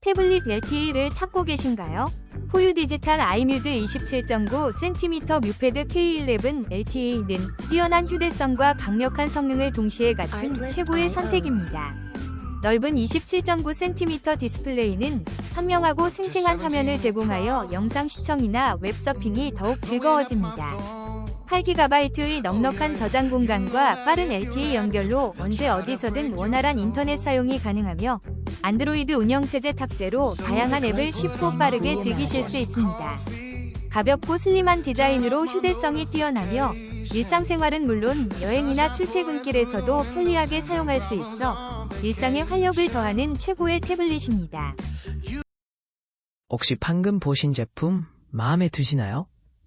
태블릿 LTE를 찾고 계신가요? 포유 디지털 아이뮤즈 27.9cm 뮤패드 K11 LTE는 뛰어난 휴대성과 강력한 성능을 동시에 갖춘 최고의 선택입니다. 넓은 27.9cm 디스플레이는 선명하고 생생한 화면을 제공하여 영상 시청이나 웹서핑이 더욱 즐거워집니다. 8GB의 넉넉한 저장 공간과 빠른 LTE 연결로 언제 어디서든 원활한 인터넷 사용이 가능하며 안드로이드 운영체제 탑재로 다양한 앱을 쉽고 빠르게 즐기실 수 있습니다. 가볍고 슬림한 디자인으로 휴대성이 뛰어나며 일상생활은 물론 여행이나 출퇴근길에서도 편리하게 사용할 수 있어 일상에 활력을 더하는 최고의 태블릿입니다. 혹시 방금 보신 제품 마음에 드시나요?